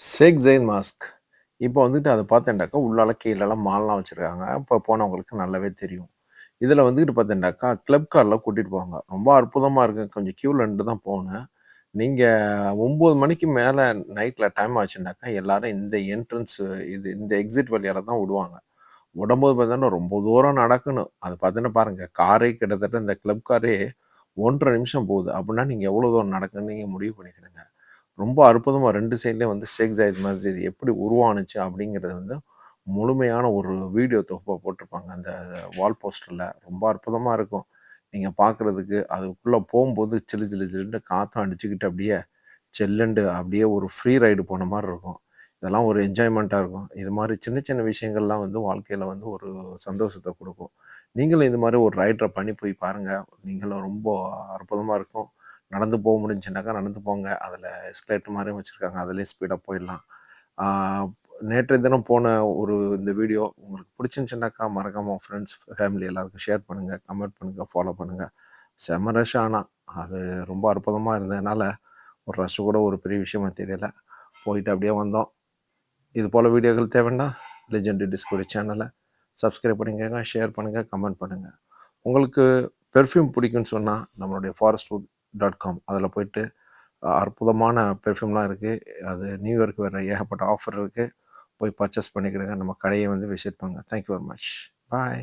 ஷேக் Jain mask. இப்போ வந்துட்டு அதை பார்த்தேன்டாக்கா, உள்ளால கீழெல்லாம் மால்லாம் வச்சுருக்காங்க இப்போ போனவங்களுக்கு நல்லாவே தெரியும். இதில் வந்துட்டு பார்த்தேன்டாக்கா, கிளப் காரில் கூட்டிகிட்டு போவாங்க. ரொம்ப அற்புதமாக இருக்கு. கொஞ்சம் க்யூவில் நின்று தான் போனேன். நீங்கள் ஒம்பது மணிக்கு மேலே நைட்டில் டைம் ஆச்சுன்னாக்கா, எல்லாரும் இந்த என்ட்ரன்ஸ் இது இந்த எக்ஸிட் வழியால் தான் விடுவாங்க. உடம்போது பார்த்தீங்கன்னா, ரொம்ப தூரம் நடக்கணும். அது பார்த்தீங்கன்னா பாருங்கள் காரே கிட்டத்தட்ட இந்த கிளப் காரே 1 1/2 நிமிஷம் போகுது. அப்படின்னா நீங்கள் எவ்வளோ தூரம் நடக்குன்னு நீங்கள் முடிவு பண்ணிக்கிடுங்க. ரொம்ப அற்புதமாக ரெண்டு சைட்லேயும் வந்து ஷேக் ஜாயித் மஸ்ஜித் எப்படி உருவானுச்சு அப்படிங்கிறது வந்து முழுமையான ஒரு வீடியோ தொகுப்பா போட்டிருப்பாங்க. அந்த வால் போஸ்டரில் ரொம்ப அற்புதமாக இருக்கும். நீங்கள் பார்க்குறதுக்கு. அதுக்குள்ளே போகும்போது சில்லு சில்லு சிலுன்னு காற்றம் அடிச்சுக்கிட்டு அப்படியே சில்லுண்டு அப்படியே ஒரு ஃப்ரீ ரைடு போன மாதிரி இருக்கும். இதெல்லாம் ஒரு என்ஜாய்மெண்ட்டாக இருக்கும். இது மாதிரி சின்ன சின்ன விஷயங்கள்லாம் வந்து வாழ்க்கையில் வந்து ஒரு சந்தோஷத்தை கொடுக்கும் நீங்களும் இது மாதிரி ஒரு ரைடரை பண்ணி போய் பாருங்கள் நீங்களும் ரொம்ப அற்புதமாக இருக்கும். நடந்து போக முடிஞ்சுனாக்கா நடந்து போங்க. அதில் எஸ்கலேட்டர் மாதிரி வச்சுருக்காங்க அதிலே ஸ்பீடாக போயிடலாம். நேற்றைய தினம் போன ஒரு இந்த வீடியோ உங்களுக்கு பிடிச்சிருந்துச்சுனாக்கா, மறக்காமல் ஃப்ரெண்ட்ஸ், ஃபேமிலி எல்லாருக்கும் ஷேர் பண்ணுங்க, கமெண்ட் பண்ணுங்கள் ஃபாலோ பண்ணுங்கள் செம்ம ரஷ் ஆனால் அது ரொம்ப அற்புதமாக இருந்ததுனால, ஒரு ரஷ் கூட ஒரு பெரிய விஷயமா தெரியல. போயிட்டு அப்படியே வந்தோம். இது போல் வீடியோக்கள் தேவைன்னா, லெஜெண்ட் டிஸ்கவரி சேனலை சப்ஸ்கிரைப் பண்ணிக்கங்க, ஷேர் பண்ணுங்கள் கமெண்ட் பண்ணுங்கள் உங்களுக்கு பெர்ஃப்யூம் பிடிக்கும்னு சொன்னால் நம்மளுடைய ஃபாரஸ்ட் டாட் காம் அதில் போயிட்டு அற்புதமான பெர்ஃப்யூம்லாம் இருக்குது அது நியூயார்க் வர ஏகப்பட்ட ஆஃபர் இருக்குது போய் பர்ச்சேஸ் பண்ணிக்கிடுங்க. நம்ம கடையை வந்து விசிட் பண்ணுங்க. Thank you very much. Bye.